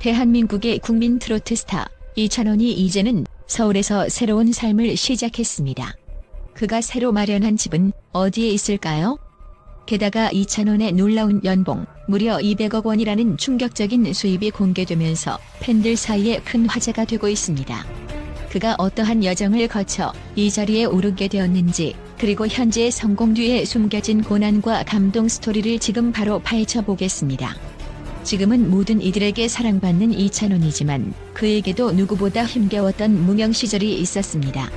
대한민국의 국민 트로트 스타 이찬원이 이제는 서울에서 새로운 삶을 시작했습니다. 그가 새로 마련한 집은 어디에 있을까요? 게다가 이찬원의 놀라운 연봉 무려 200억 원이라는 충격적인 수입이 공개되면서 팬들 사이에 큰 화제가 되고 있습니다. 그가 어떠한 여정을 거쳐 이 자리에 오르게 되었는지 그리고 현재의 성공 뒤에 숨겨진 고난과 감동 스토리를 지금 바로 파헤쳐 보겠습니다. 지금은 모든 이들에게 사랑받는 이찬원이지만 그에게도 누구보다 힘겨웠던 무명 시절이 있었습니다.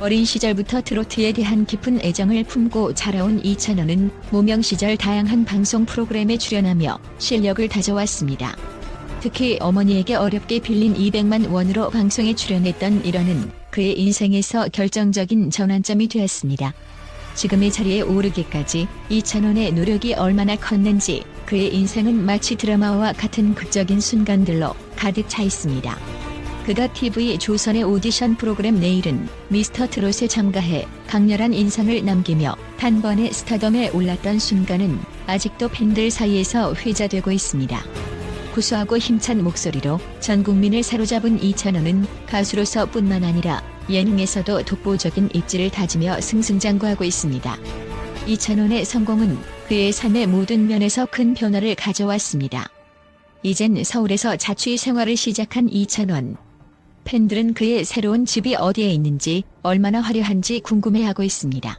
어린 시절부터 트로트에 대한 깊은 애정을 품고 자라온 이찬원은 무명 시절 다양한 방송 프로그램에 출연하며 실력을 다져왔습니다. 특히 어머니에게 어렵게 빌린 200만 원으로 방송에 출연했던 일화는 그의 인생에서 결정적인 전환점이 되었습니다. 지금의 자리에 오르기까지 이찬원의 노력이 얼마나 컸는지 그의 인생은 마치 드라마와 같은 극적인 순간들로 가득 차 있습니다. 그가 TV 조선의 오디션 프로그램 내일은 미스터 트롯에 참가해 강렬한 인상을 남기며 단번에 스타덤에 올랐던 순간은 아직도 팬들 사이에서 회자되고 있습니다. 구수하고 힘찬 목소리로 전 국민을 사로잡은 이찬원은 가수로서 뿐만 아니라 예능에서도 독보적인 입지를 다지며 승승장구하고 있습니다. 이찬원의 성공은 그의 삶의 모든 면에서 큰 변화를 가져왔습니다. 이젠 서울에서 자취 생활을 시작한 이찬원. 팬들은 그의 새로운 집이 어디에 있는지 얼마나 화려한지 궁금해하고 있습니다.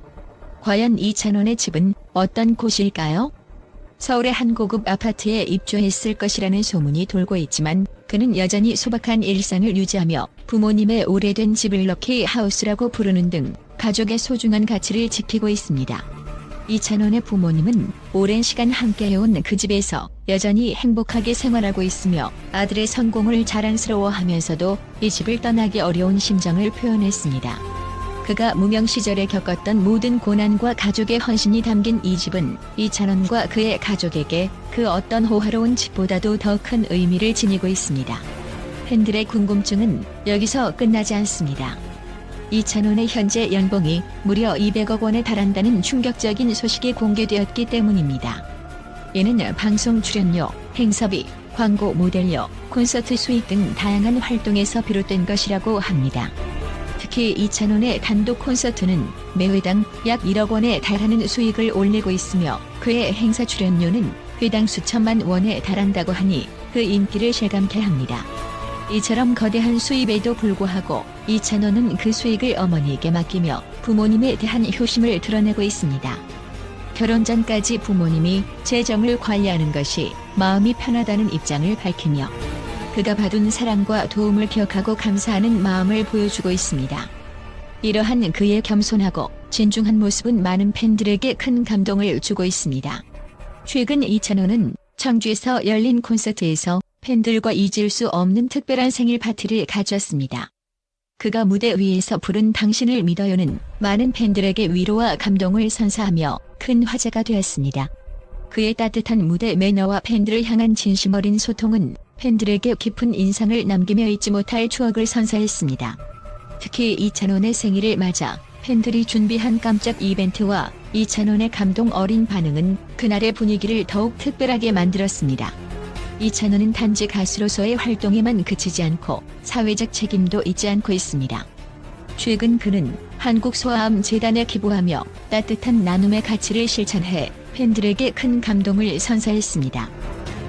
과연 이찬원의 집은 어떤 곳일까요? 서울의 한 고급 아파트에 입주했을 것이라는 소문이 돌고 있지만 그는 여전히 소박한 일상을 유지하며 부모님의 오래된 집을 럭키 하우스라고 부르는 등 가족의 소중한 가치를 지키고 있습니다. 이찬원의 부모님은 오랜 시간 함께해온 그 집에서 여전히 행복하게 생활하고 있으며 아들의 성공을 자랑스러워하면서도 이 집을 떠나기 어려운 심정을 표현했습니다. 그가 무명 시절에 겪었던 모든 고난과 가족의 헌신이 담긴 이 집은 이찬원과 그의 가족에게 그 어떤 호화로운 집보다도 더 큰 의미를 지니고 있습니다. 팬들의 궁금증은 여기서 끝나지 않습니다. 이찬원의 현재 연봉이 무려 200억 원에 달한다는 충격적인 소식이 공개되었기 때문입니다. 이는 방송 출연료, 행사비, 광고 모델료, 콘서트 수익 등 다양한 활동에서 비롯된 것이라고 합니다. 특히 이찬원의 단독 콘서트는 매회당 약 1억 원에 달하는 수익을 올리고 있으며 그의 행사 출연료는 회당 수천만 원에 달한다고 하니 그 인기를 실감케 합니다. 이처럼 거대한 수입에도 불구하고 이찬원은 그 수익을 어머니에게 맡기며 부모님에 대한 효심을 드러내고 있습니다. 결혼 전까지 부모님이 재정을 관리하는 것이 마음이 편하다는 입장을 밝히며 그가 받은 사랑과 도움을 기억하고 감사하는 마음을 보여주고 있습니다. 이러한 그의 겸손하고 진중한 모습은 많은 팬들에게 큰 감동을 주고 있습니다. 최근 이찬원은 청주에서 열린 콘서트에서 팬들과 잊을 수 없는 특별한 생일 파티를 가졌습니다. 그가 무대 위에서 부른 당신을 믿어요는 많은 팬들에게 위로와 감동을 선사하며 큰 화제가 되었습니다. 그의 따뜻한 무대 매너와 팬들을 향한 진심 어린 소통은 팬들에게 깊은 인상을 남기며 잊지 못할 추억을 선사했습니다. 특히 이찬원의 생일을 맞아 팬들이 준비한 깜짝 이벤트와 이찬원의 감동 어린 반응은 그날의 분위기를 더욱 특별하게 만들었습니다. 이찬원은 단지 가수로서의 활동에만 그치지 않고 사회적 책임도 잊지 않고 있습니다. 최근 그는 한국 소아암 재단에 기부하며 따뜻한 나눔의 가치를 실천해 팬들에게 큰 감동을 선사했습니다.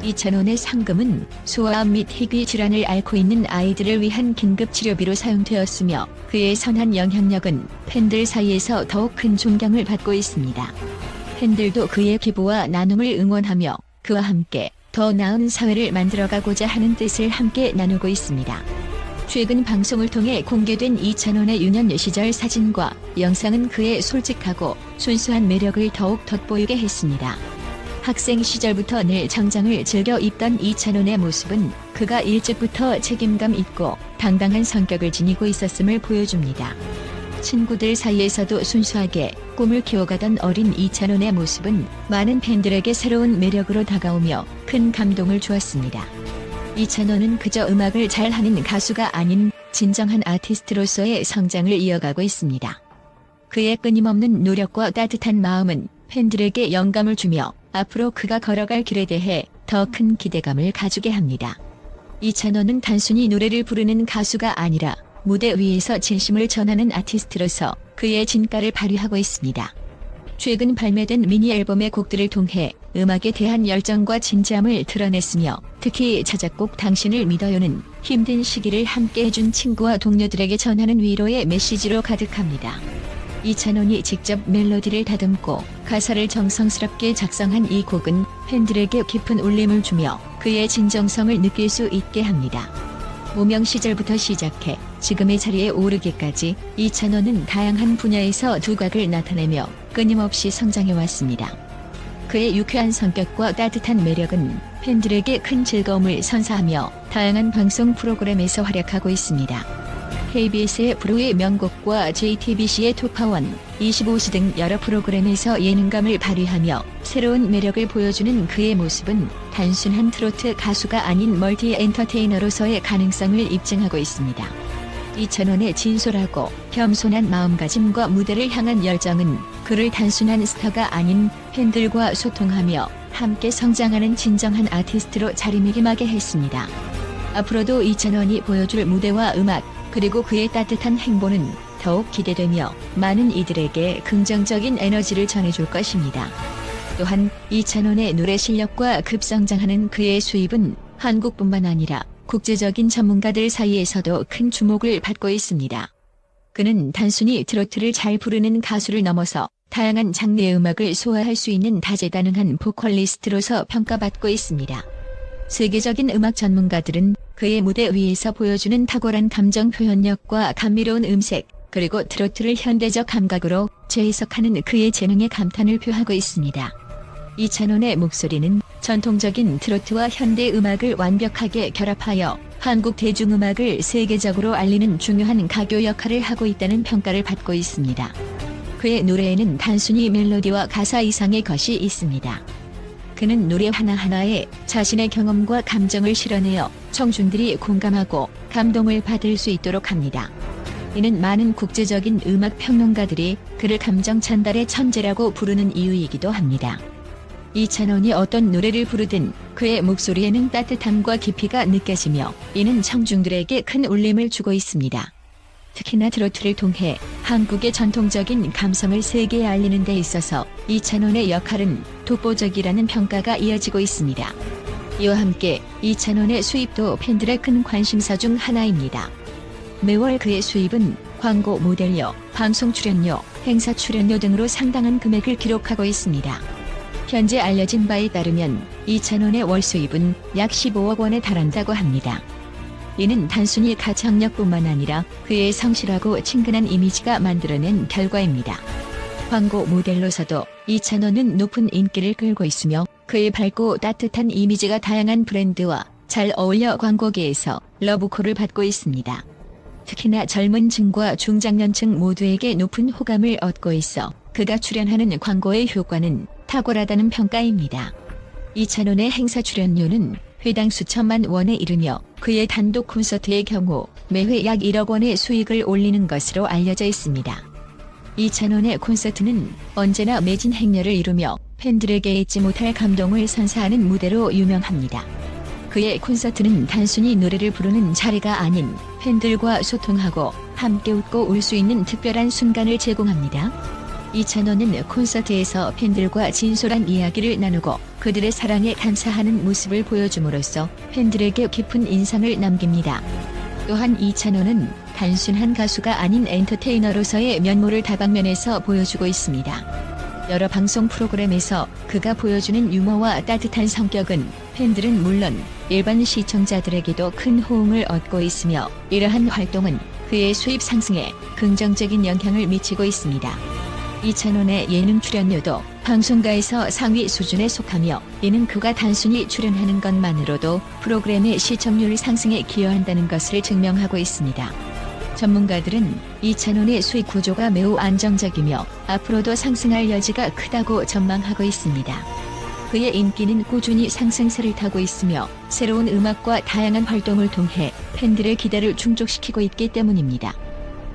이찬원의 상금은 소아암 및 희귀 질환을 앓고 있는 아이들을 위한 긴급 치료비로 사용되었으며 그의 선한 영향력은 팬들 사이에서 더욱 큰 존경을 받고 있습니다. 팬들도 그의 기부와 나눔을 응원하며 그와 함께 더 나은 사회를 만들어가고자 하는 뜻을 함께 나누고 있습니다. 최근 방송을 통해 공개된 이찬원의 유년 시절 사진과 영상은 그의 솔직하고 순수한 매력을 더욱 돋보이게 했습니다. 학생 시절부터 늘 정장을 즐겨 입던 이찬원의 모습은 그가 일찍부터 책임감 있고 당당한 성격을 지니고 있었음을 보여줍니다. 친구들 사이에서도 순수하게 꿈을 키워가던 어린 이찬원의 모습은 많은 팬들에게 새로운 매력으로 다가오며 큰 감동을 주었습니다. 이찬원은 그저 음악을 잘하는 가수가 아닌 진정한 아티스트로서의 성장을 이어가고 있습니다. 그의 끊임없는 노력과 따뜻한 마음은 팬들에게 영감을 주며 앞으로 그가 걸어갈 길에 대해 더 큰 기대감을 가지게 합니다. 이찬원은 단순히 노래를 부르는 가수가 아니라 무대 위에서 진심을 전하는 아티스트로서 그의 진가를 발휘하고 있습니다. 최근 발매된 미니 앨범의 곡들을 통해 음악에 대한 열정과 진지함을 드러냈으며 특히 자작곡 당신을 믿어요는 힘든 시기를 함께 해준 친구와 동료들에게 전하는 위로의 메시지로 가득합니다. 이찬원이 직접 멜로디를 다듬고 가사를 정성스럽게 작성한 이 곡은 팬들에게 깊은 울림을 주며 그의 진정성을 느낄 수 있게 합니다. 무명 시절부터 시작해 지금의 자리에 오르기까지 이찬원은 다양한 분야에서 두각을 나타내며 끊임없이 성장해 왔습니다. 그의 유쾌한 성격과 따뜻한 매력은 팬들에게 큰 즐거움을 선사하며 다양한 방송 프로그램에서 활약하고 있습니다. KBS의 브로의 명곡과 JTBC의 토파원, 25시 등 여러 프로그램에서 예능감을 발휘하며 새로운 매력을 보여주는 그의 모습은 단순한 트로트 가수가 아닌 멀티 엔터테이너로서의 가능성을 입증하고 있습니다. 이찬원의 진솔하고 겸손한 마음가짐과 무대를 향한 열정은 그를 단순한 스타가 아닌 팬들과 소통하며 함께 성장하는 진정한 아티스트로 자리매김하게 했습니다. 앞으로도 이찬원이 보여줄 무대와 음악, 그리고 그의 따뜻한 행보는 더욱 기대되며 많은 이들에게 긍정적인 에너지를 전해줄 것입니다. 또한 이찬원의 노래 실력과 급성장하는 그의 수입은 한국뿐만 아니라 국제적인 전문가들 사이에서도 큰 주목을 받고 있습니다. 그는 단순히 트로트를 잘 부르는 가수를 넘어서 다양한 장르의 음악을 소화할 수 있는 다재다능한 보컬리스트로서 평가받고 있습니다. 세계적인 음악 전문가들은 그의 무대 위에서 보여주는 탁월한 감정 표현력과 감미로운 음색, 그리고 트로트를 현대적 감각으로 재해석하는 그의 재능에 감탄을 표하고 있습니다. 이찬원의 목소리는 전통적인 트로트와 현대 음악을 완벽하게 결합하여 한국 대중음악을 세계적으로 알리는 중요한 가교 역할을 하고 있다는 평가를 받고 있습니다. 그의 노래에는 단순히 멜로디와 가사 이상의 것이 있습니다. 그는 노래 하나하나에 자신의 경험과 감정을 실어내어 청중들이 공감하고 감동을 받을 수 있도록 합니다. 이는 많은 국제적인 음악 평론가들이 그를 감정 전달의 천재라고 부르는 이유이기도 합니다. 이찬원이 어떤 노래를 부르든 그의 목소리에는 따뜻함과 깊이가 느껴지며 이는 청중들에게 큰 울림을 주고 있습니다. 특히나 트로트를 통해 한국의 전통적인 감성을 세계에 알리는 데 있어서 이찬원의 역할은 독보적이라는 평가가 이어지고 있습니다. 이와 함께 이찬원의 수입도 팬들의 큰 관심사 중 하나입니다. 매월 그의 수입은 광고 모델료, 방송 출연료, 행사 출연료 등으로 상당한 금액을 기록하고 있습니다. 현재 알려진 바에 따르면 이찬원의 월 수입은 약 15억 원에 달한다고 합니다. 이는 단순히 가창력뿐만 아니라 그의 성실하고 친근한 이미지가 만들어낸 결과입니다. 광고 모델로서도 이찬원은 높은 인기를 끌고 있으며 그의 밝고 따뜻한 이미지가 다양한 브랜드와 잘 어울려 광고계에서 러브콜을 받고 있습니다. 특히나 젊은 층과 중장년층 모두에게 높은 호감을 얻고 있어 그가 출연하는 광고의 효과는 탁월하다는 평가입니다. 이찬원의 행사 출연료는 회당 수천만 원에 이르며 그의 단독 콘서트의 경우 매회 약 1억 원의 수익을 올리는 것으로 알려져 있습니다. 이찬원의 콘서트는 언제나 매진 행렬을 이루며 팬들에게 잊지 못할 감동을 선사하는 무대로 유명합니다. 그의 콘서트는 단순히 노래를 부르는 자리가 아닌 팬들과 소통하고 함께 웃고 울 수 있는 특별한 순간을 제공합니다. 이찬원은 콘서트에서 팬들과 진솔한 이야기를 나누고 그들의 사랑에 감사하는 모습을 보여줌으로써 팬들에게 깊은 인상을 남깁니다. 또한 이찬원은 단순한 가수가 아닌 엔터테이너로서의 면모를 다방면에서 보여주고 있습니다. 여러 방송 프로그램에서 그가 보여주는 유머와 따뜻한 성격은 팬들은 물론 일반 시청자들에게도 큰 호응을 얻고 있으며 이러한 활동은 그의 수입 상승에 긍정적인 영향을 미치고 있습니다. 이찬원의 예능 출연료도 방송가에서 상위 수준에 속하며 이는 그가 단순히 출연하는 것만으로도 프로그램의 시청률 상승에 기여한다는 것을 증명하고 있습니다. 전문가들은 이찬원의 수익 구조가 매우 안정적이며 앞으로도 상승할 여지가 크다고 전망하고 있습니다. 그의 인기는 꾸준히 상승세를 타고 있으며 새로운 음악과 다양한 활동을 통해 팬들의 기대를 충족시키고 있기 때문입니다.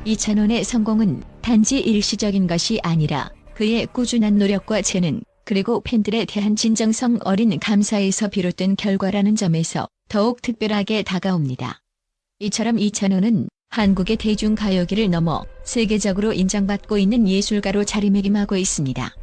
이찬원의 성공은 단지 일시적인 것이 아니라 그의 꾸준한 노력과 재능, 그리고 팬들에 대한 진정성 어린 감사에서 비롯된 결과라는 점에서 더욱 특별하게 다가옵니다. 이처럼 이찬호는 한국의 대중가요계를 넘어 세계적으로 인정받고 있는 예술가로 자리매김하고 있습니다.